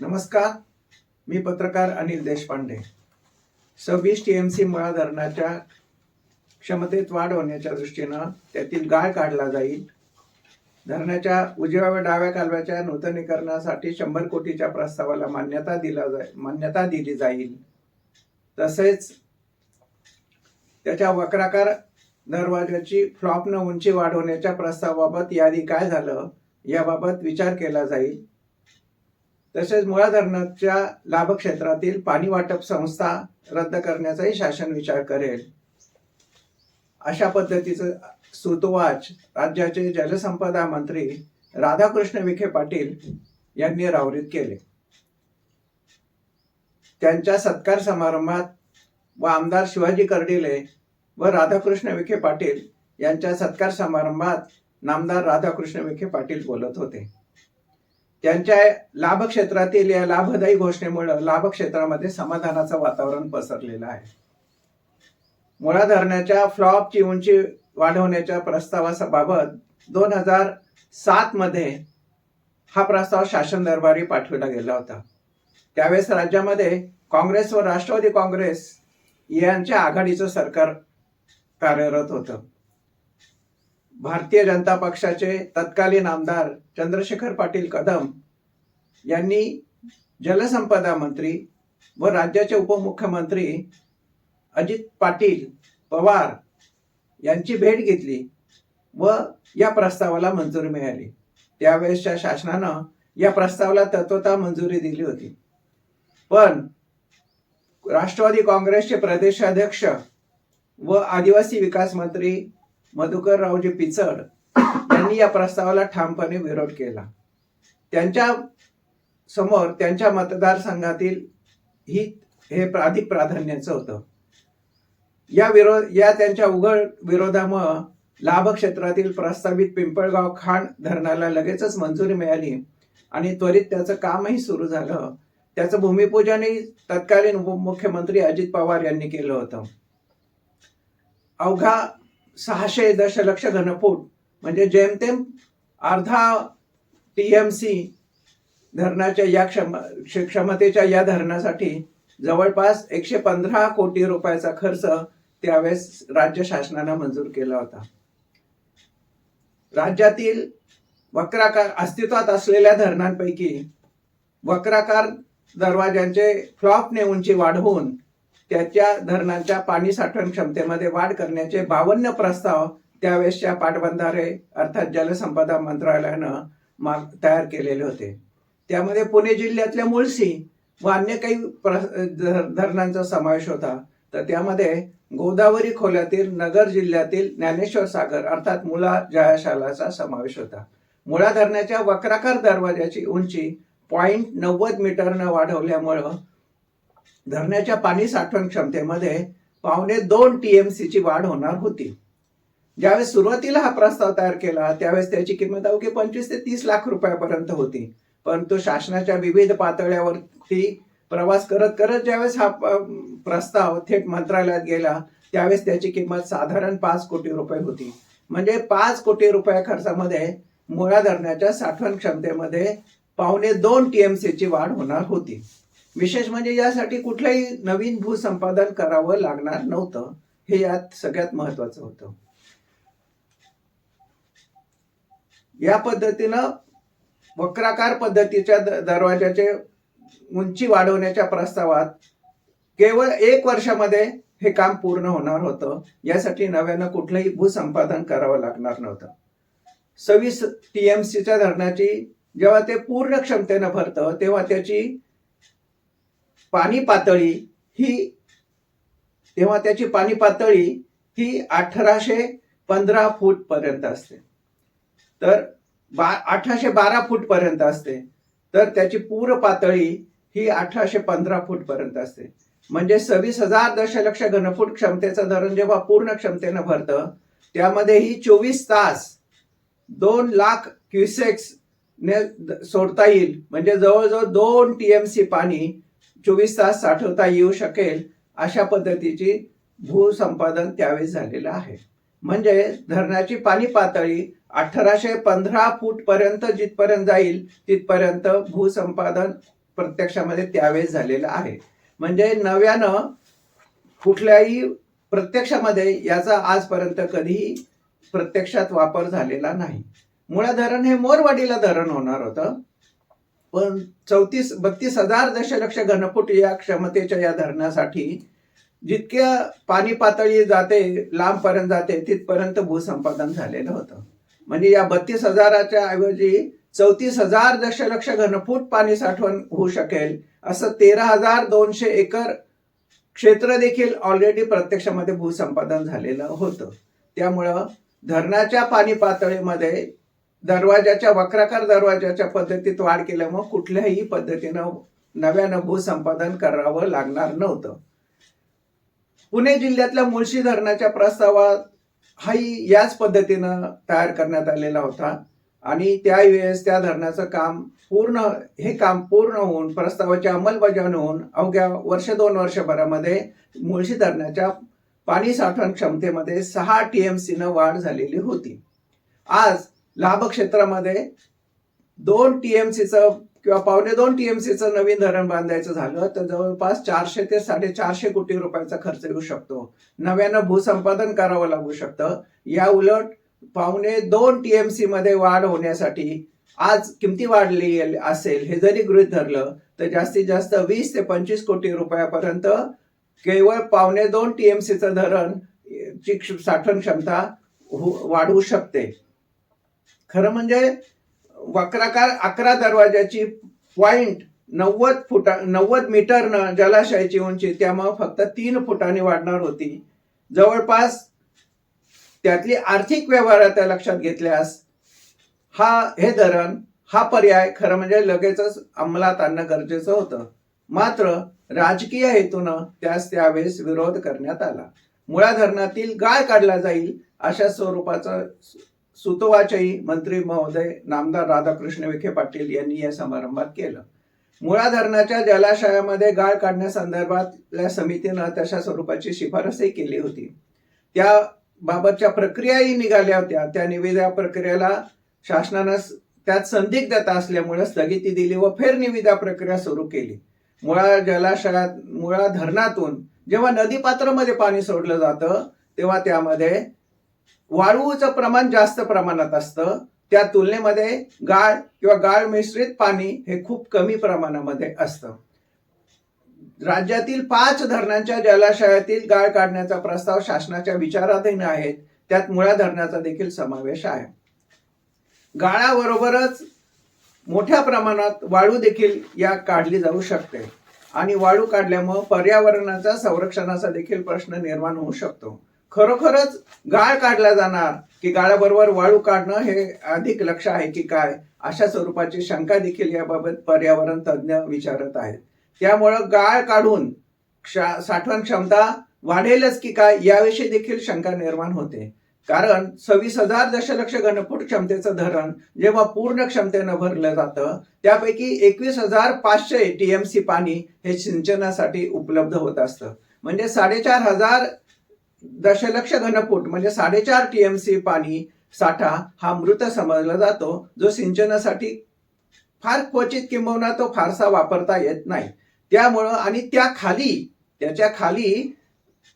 नमस्कार. मी पत्रकार अनिल देशपांडे. सव्वीस टी एम सी मुळा धरणाच्या क्षमतेत वाढ होण्याच्या दृष्टीनं त्यातील गाळ काढला जाईल. धरणाच्या उजव्या व डाव्या कालव्याच्या नूतनीकरणासाठी शंभर कोटीच्या प्रस्तावाला मान्यता दिला जाईल मान्यता दिली जाईल. तसेच त्याच्या वक्राकार दरवाजाची फ्लॉपनं उंची वाढवण्याच्या प्रस्तावाबाबत यादी काय झालं याबाबत विचार केला जाईल. तसेच मुळा धरणाच्या लाभक्षेत्रातील पाणी वाटप संस्था रद्द करण्याचाही शासन विचार करेल. अशा पद्धतीचं सुतवाच राज्याचे जलसंपदा मंत्री राधाकृष्ण विखे पाटील यांनी रावरीत केले. त्यांच्या सत्कार समारंभात व आमदार शिवाजी कर्डिले व राधाकृष्ण विखे पाटील यांच्या सत्कार समारंभात नामदार राधाकृष्ण विखे पाटील बोलत होते. त्यांच्या लाभक्षेत्रातील या लाभदायी घोषणेमुळे लाभक्षेत्रामध्ये समाधानाचं वातावरण पसरलेलं आहे. मुळा धरणाच्या फ्लॉपची उंची वाढवण्याच्या प्रस्तावाबाबत दोन हजार सात मध्ये हा प्रस्ताव शासन दरबारी पाठविला गेला होता. त्यावेळेस राज्यामध्ये काँग्रेस व राष्ट्रवादी काँग्रेस यांच्या आघाडीचं सरकार कार्यरत होतं. भारतीय जनता पक्षाचे तत्कालीन आमदार चंद्रशेखर पाटील कदम यांनी जलसंपदा मंत्री व राज्याचे उपमुख्यमंत्री अजित पाटील पवार यांची भेट घेतली व या प्रस्तावाला मंजुरी मिळाली. त्यावेळेसच्या शासनानं या प्रस्तावाला तत्वता मंजुरी दिली होती. पण राष्ट्रवादी काँग्रेसचे प्रदेशाध्यक्ष व आदिवासी विकास मंत्री मधुकर रावजी पिचड यांनी या प्रस्तावाला ठामपणे विरोध केला. त्यांच्यासमोर त्यांच्या मतदारसंघातील हित हे अधिक प्राधान्याचं होतं. या विरोध या त्यांच्या उघड विरोधामुळं लाभ क्षेत्रातील प्रस्तावित पिंपळगाव खाण धरणाला लगेचच मंजुरी मिळाली आणि त्वरित त्याचं कामही सुरू झालं. त्याचं भूमिपूजनही तत्कालीन उपमुख्यमंत्री अजित पवार यांनी केलं होतं. अवघा सहाशे दशलक्ष घनफूट म्हणजे जेमतेम अर्धा टी एम सी धरणाच्या या क्षम क्षमतेच्या या धरणासाठी जवळपास एकशे पंधरा कोटी रुपयाचा खर्च त्यावेळेस राज्य शासनानं मंजूर केला होता. राज्यातील वक्राकार अस्तित्वात असलेल्या धरणांपैकी वक्राकार दरवाज्यांचे फ्लॉपने उंची वाढवून त्याच्या धरणांच्या पाणी साठवण क्षमतेमध्ये वाढ करण्याचे बावन्न प्रस्ताव त्यावेळेसच्या पाटबंधारे अर्थात जलसंपदा मंत्रालयानं माग तयार केलेले होते. त्यामध्ये पुणे जिल्ह्यातल्या मुळशी व अन्य काही धरणांचा समावेश होता. तर त्यामध्ये गोदावरी खोल्यातील नगर जिल्ह्यातील ज्ञानेश्वर सागर अर्थात मुळा जयाशालाचा समावेश होता. मुळा धरणाच्या वक्राकार दरवाजाची उंची पॉईंट नव्वद मीटरनं वाढवल्यामुळं धरणाच्या पाणी साठवण क्षमतेमध्ये पावणे दोन टी एम सीची वाढ होणार होती. ज्यावेळेस सुरुवातीला हा प्रस्ताव तयार केला त्यावेळेस त्याची किंमत अवघी पंचवीस ते तीस लाख रुपयापर्यंत होती. परंतु शासनाच्या विविध पातळ्यावरती प्रवास करत करत ज्यावेळेस हा प्रस्ताव थेट मंत्रालयात गेला त्यावेळेस त्याची किंमत साधारण पाच कोटी रुपये होती. म्हणजे पाच कोटी रुपया खर्चामध्ये मुळा धरणाच्या साठवण क्षमतेमध्ये पावणे दोन टीएमसीची वाढ होणार होती. विशेष म्हणजे यासाठी कुठलंही नवीन भूसंपादन करावं लागणार नव्हतं. हे यात सगळ्यात महत्वाचं होतं. या पद्धतीनं वक्राकार पद्धतीच्या दरवाजाचे उंची वाढवण्याच्या प्रस्तावात केवळ एक वर्षामध्ये हे काम पूर्ण होणार होतं. यासाठी नव्यानं कुठलंही भूसंपादन करावं लागणार नव्हतं. सव्वीस टी एम सीच्या धरणाची जेव्हा ते पूर्ण क्षमतेनं भरतं तेव्हा त्याची पाणी पातळी ही तेव्हा त्याची पाणी पातळी ही अठराशे पंधरा फूट पर्यंत असते. तर बा अठराशे बारा फूट पर्यंत असते. तर त्याची पूर पातळी ही अठराशे पंधरा फूट पर्यंत असते. म्हणजे सव्वीस हजार दशलक्ष घनफूट क्षमतेचं धरण जेव्हा पूर्ण क्षमतेनं भरतं त्यामध्ये ही चोवीस तास दोन लाख क्युसेक्स ने सोडता येईल. म्हणजे जवळजवळ दोन टी एम सी पाणी चोवीस तास साठवता येऊ शकेल अशा पद्धतीची भूसंपादन त्यावेळेस झालेलं आहे. म्हणजे धरणाची पाणी पातळी अठराशे पंधरा फूट पर्यंत जिथपर्यंत जाईल तिथपर्यंत भूसंपादन प्रत्यक्षामध्ये त्यावेळेस झालेलं आहे. म्हणजे नव्यानं कुठल्याही प्रत्यक्षामध्ये याचा आजपर्यंत कधीही प्रत्यक्षात वापर झालेला नाही. मुळा धरण हे मोरवाडीला धरण होणार होतं. पण चौतीस बत्तीस हजार दशलक्ष घनफूट या क्षमतेच्या या धरणासाठी जितक्या पाणी पातळी जाते लांबपर्यंत जाते तिथपर्यंत भूसंपादन झालेलं होतं. म्हणजे या बत्तीस हजाराच्या ऐवजी चौतीस हजार दशलक्ष घनफूट पाणी साठवण होऊ शकेल असं तेरा हजार दोनशे एकर क्षेत्र देखील ऑलरेडी प्रत्यक्षामध्ये भूसंपादन झालेलं होतं. त्यामुळं धरणाच्या पाणी पातळीमध्ये दरवाजाच्या वक्राकार दरवाजाच्या पद्धतीत वाढ केल्यामुळे कुठल्याही पद्धतीनं नव्यानं भूसंपादन करावं लागणार नव्हतं. पुणे जिल्ह्यातल्या मुळशी धरणाच्या प्रस्तावात हाही याच पद्धतीनं तयार करण्यात आलेला होता आणि त्यावेळेस त्या धरणाचं काम पूर्ण हे काम पूर्ण होऊन प्रस्तावाची अंमलबजावणी होऊन अवघ्या वर्ष दोन वर्षभरामध्ये मुळशी धरणाच्या पाणी साठवण क्षमतेमध्ये सहा टी एम न वाढ झालेली होती. आज लाभ क्षेत्रामध्ये दोन टीएमसीचं किंवा पावणे दोन टीएमसीचं नवीन धरण बांधायचं झालं तर जवळपास चारशे ते साडेचारशे कोटी रुपयाचा खर्च येऊ शकतो. नव्यानं भूसंपादन करावं लागू शकतं. या उलट पावणे दोन टीएमसी मध्ये वाढ होण्यासाठी आज किमती वाढली असेल हे जरी गृहीत धरलं तर जास्तीत जास्त वीस ते पंचवीस कोटी रुपयापर्यंत केवळ पावणे दोन टीएमसीचं धरण ची साठवण क्षमता हो- वाढवू शकते. खरं म्हणजे वक्राकार अकरा दरवाजाची पॉइंट नव्वद फुटा नव्वद मीटरनं जलाशयाची उंची त्यामुळं फक्त तीन फुटांनी वाढणार होती. जवळपास त्यातली आर्थिक व्यवहारात लक्षात घेतल्यास हा हे धरण हा पर्याय खरं म्हणजे लगेचच अंमलात आणणं गरजेचं होतं. मात्र राजकीय हेतूनं त्यास त्यावेळेस विरोध करण्यात आला. मुळा धरणातील गाळ काढला जाईल अशा स्वरूपाचा सुतोवाचही मंत्री महोदय नामदार राधाकृष्ण विखे पाटील यांनी या समारंभात केलं. मुळा धरणाच्या जलाशयामध्ये गाळ काढण्यासंदर्भातल्या समितीनं तशा स्वरूपाची शिफारसही केली होती. त्या बाबतच्या प्रक्रियाही निघाल्या होत्या. त्या निविदा प्रक्रियेला शासनानं त्यात संदिग्धता असल्यामुळे स्थगिती दिली व फेर निविदा प्रक्रिया सुरू केली. मुळा जलाशयात मुळा धरणातून जेव्हा नदीपात्रामध्ये पाणी सोडलं जातं तेव्हा त्यामध्ये वाळूचं प्रमाण जास्त प्रमाणात असतं. त्या तुलनेमध्ये गाळ किंवा गाळ मिश्रित पाणी हे खूप कमी प्रमाणामध्ये असतं. राज्यातील पाच धरणांच्या जलाशयातील गाळ काढण्याचा प्रस्ताव शासनाच्या विचाराधीन आहेत त्यात मुळा धरणाचा देखील समावेश आहे. गाळाबरोबरच मोठ्या प्रमाणात वाळू देखील या काढली जाऊ शकते. आणि वाळू काढल्यामुळे पर्यावरणाचा संरक्षणाचा देखील प्रश्न निर्माण होऊ शकतो. खरोखरच गाळ काढला जाणार की गाळाबरोबर वाळू काढणं हे अधिक लक्ष आहे की काय अशा स्वरूपाची शंका देखील याबाबत पर्यावरण तज्ज्ञ विचारत आहेत. त्यामुळं गाळ काढून क्षा- साठवण क्षमता वाढेलच की काय याविषयी देखील शंका निर्माण होते. कारण सव्वीस हजार दशलक्ष घनफूट क्षमतेचं धरण जेव्हा पूर्ण क्षमतेनं भरलं जातं त्यापैकी एकवीस हजार पाचशे टीएमसी पाणी हे सिंचनासाठी उपलब्ध होत असतं. म्हणजे साडेचार हजार दशलक्ष घनफूट म्हणजे साडेचार टीएमसी पाणी साठा हा मृत समजला जातो जो सिंचनासाठी फार क्वचित किंबहुना तो फारसा वापरता येत नाही. त्यामुळं आणि त्या खाली त्याच्याखाली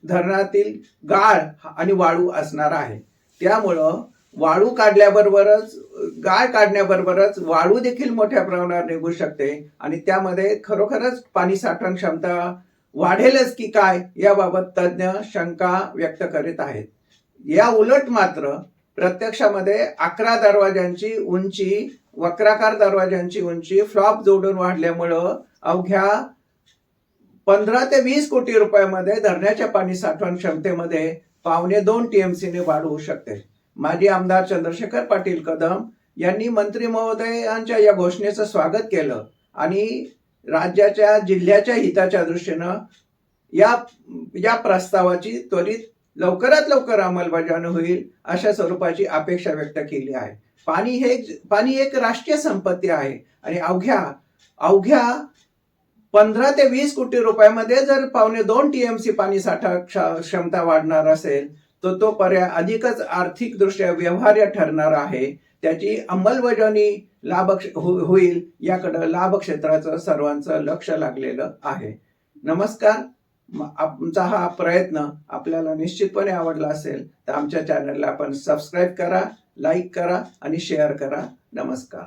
धरणातील गाळ आणि वाळू असणार आहे. त्यामुळं वाळू काढल्याबरोबरच गाळ काढण्याबरोबरच वाळू देखील मोठ्या प्रमाणावर निघू शकते आणि त्यामध्ये खरोखरच पाणी साठवण क्षमता वाढेलच की काय याबाबत तज्ज्ञ शंका व्यक्त करीत आहेत. या उलट मात्र प्रत्यक्षामध्ये अकरा दरवाजांची उंची वक्राकार दरवाजांची उंची फ्लॉप जोडून वाढल्यामुळं अवघ्या पंधरा ते वीस कोटी रुपयामध्ये धरणाच्या पाणी साठवण क्षमतेमध्ये पावणे दोन टीएमसीने वाढ होऊ शकते. माजी आमदार चंद्रशेखर पाटील कदम यांनी मंत्री महोदयांच्या या घोषणेचं स्वागत केलं आणि राज्याच्या जिल्ह्याच्या हिताच्या दृष्टीनं या या प्रस्तावाची त्वरित लवकरात लवकर अंमलबजावणी होईल अशा स्वरूपाची अपेक्षा व्यक्त केली आहे. पाणी हे पाणी एक राष्ट्रीय संपत्ती आहे. आणि अवघ्या अवघ्या पंधरा ते वीस कोटी रुपयामध्ये जर पावणे दोन टीएमसी पाणी साठा क्ष- क्षमता वाढणार असेल तर तो पर्याय अधिकच आर्थिक दृष्ट्या व्यवहार्य ठरणार आहे. त्याची अंमलबजावणी लाभ हो- होईल याकडं लाभ क्षेत्राचं सर्वांचं लक्ष लागलेलं आहे. नमस्कार. आमचा हा प्रयत्न आपल्याला निश्चितपणे आवडला असेल तर आमच्या चॅनलला आपण सबस्क्राईब करा लाईक करा आणि शेअर करा. नमस्कार.